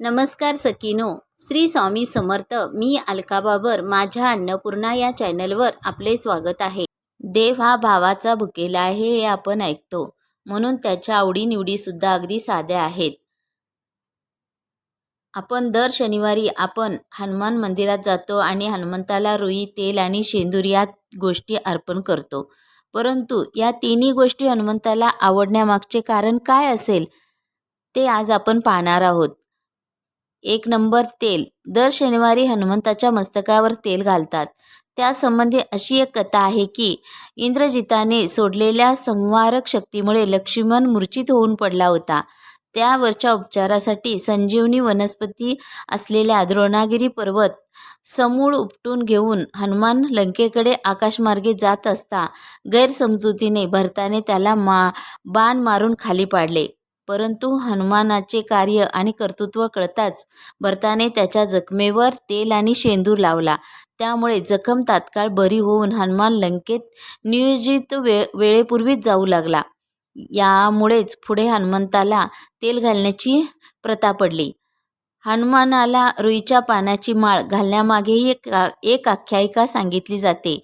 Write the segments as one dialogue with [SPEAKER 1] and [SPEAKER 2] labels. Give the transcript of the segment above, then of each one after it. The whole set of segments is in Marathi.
[SPEAKER 1] नमस्कार सकीनो. श्री स्वामी समर्थ मी अलकाबाबर माझ्या अन्नपूर्णा या चॅनलवर आपले स्वागत आहे. देव हा भावाचा भुकेला आहे हे आपण ऐकतो म्हणून त्याच्या आवडीनिवडीसुद्धा अगदी साध्या आहेत. आपण दर शनिवारी आपण हनुमान मंदिरात जातो आणि हनुमंताला रुई तेल आणि शेंदूर या गोष्टी अर्पण करतो. परंतु या तिन्ही गोष्टी हनुमंताला आवडण्यामागचे कारण काय असेल ते आज आपण पाहणार आहोत. एक नंबर तेल. दर शनिवारी हनुमंताच्या मस्तकावर तेल घालतात. त्यासंबंधी अशी एक कथा आहे की इंद्रजिताने सोडलेल्या संवारक शक्तीमुळे लक्ष्मण मूर्छित होऊन पडला होता. त्यावरच्या उपचारासाठी संजीवनी वनस्पती असलेल्या द्रोणागिरी पर्वत समूळ उपटून घेऊन हनुमान लंकेकडे आकाशमार्गे जात असता गैरसमजुतीने भरताने त्याला मा बाण मारून खाली पाडले. परंतु हनुमानाचे कार्य आणि कर्तृत्व कळताच भरताने त्याच्या जखमेवर तेल आणि शेंदूर लावला. त्यामुळे जखम तात्काळ बरी होऊन हनुमान लंकेत नियोजित वे वेळेपूर्वीच जाऊ लागला. यामुळेच पुढे हनुमंताला तेल घालण्याची प्रथा पडली. हनुमानाला रुईच्या पानाची माळ घालण्यामागेही एक एक आख्यायिका सांगितली जाते.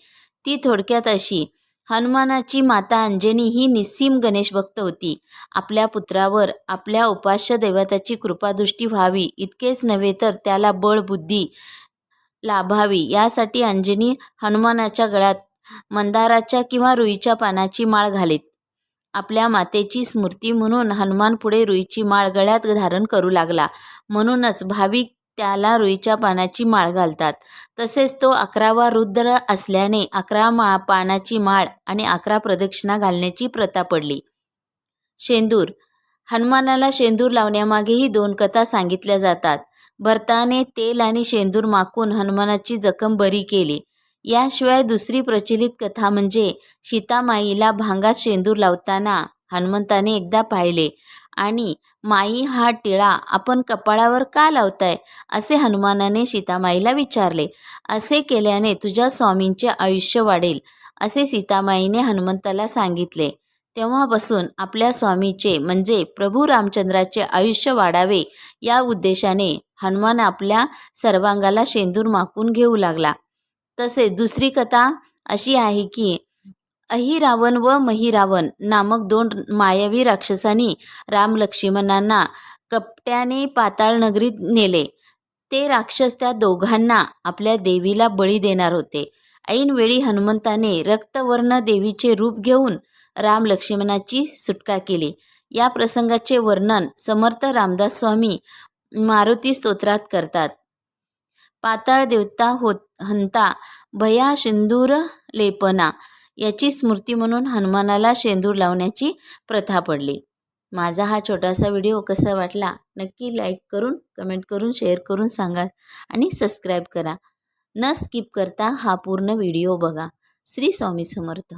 [SPEAKER 1] ती थोडक्यात अशी हनुमानाची माता अंजनी ही निस्सीम गणेश भक्त होती. आपल्या पुत्रावर आपल्या उपास्य दैवताची कृपादृष्टी व्हावी इतकेच नव्हे तर त्याला बळ बुद्धी लाभावी यासाठी अंजनी हनुमानाच्या गळ्यात मंदाराच्या किंवा रुईच्या पानाची माळ घालीत. आपल्या मातेची स्मृती म्हणून हनुमान पुढे रुईची माळ गळ्यात धारण करू लागला. म्हणूनच भाविक त्याला रुईच्या पानाची माळ घालतात. तसेच तो अकरावा रुद्र असल्याने अकरा मा पानाची माळ आणि अकरा प्रदक्षिणा घालण्याची प्रथा पडली. शेंदूर. हनुमानाला शेंदूर लावण्यामागेही दोन कथा सांगितल्या जातात. भरताने तेल आणि शेंदूर माकून हनुमानाची जखम बरी केली. याशिवाय दुसरी प्रचलित कथा म्हणजे सीतामाईला भांगात शेंदूर लावताना हनुमंताने एकदा पाहिले. आणि माई हा टिळा आपण कपाळावर का लावताय? असे हनुमानाने सीतामाईला विचारले. असे केल्याने तुझ्या स्वामींचे आयुष्य वाढेल असे सीतामाईने हनुमंताला सांगितले. तेव्हापासून आपल्या स्वामीचे म्हणजे प्रभू रामचंद्राचे आयुष्य वाढावे या उद्देशाने हनुमान आपल्या सर्वांगाला शेंदूर माकून घेऊ लागला. तसेच दुसरी कथा अशी आहे की अहिरावण व महिरावण नामक दोन मायावी राक्षसांनी राम लक्ष्मणांना कपट्याने पाताळ नगरीत नेले. ते राक्षस त्या दोघांना आपल्या देवीला बळी देणार होते. ऐनवेळी हनुमंताने रक्तवर्ण देवीचे रूप घेऊन राम लक्ष्मणाची सुटका केली. या प्रसंगाचे वर्णन समर्थ रामदास स्वामी मारुती स्तोत्रात करतात. पाताळ देवता होत हंता भया सिंदूर लेपना याची स्मृती म्हणून हनुमानाला शेंदूर लावण्याची प्रथा पडली. माझा हा छोटासा व्हिडिओ कसा वाटला नक्की लाईक करून कमेंट करून शेअर करून सांगा आणि सबस्क्राईब करा. न स्किप करता हा पूर्ण व्हिडिओ बघा. श्री स्वामी समर्थ.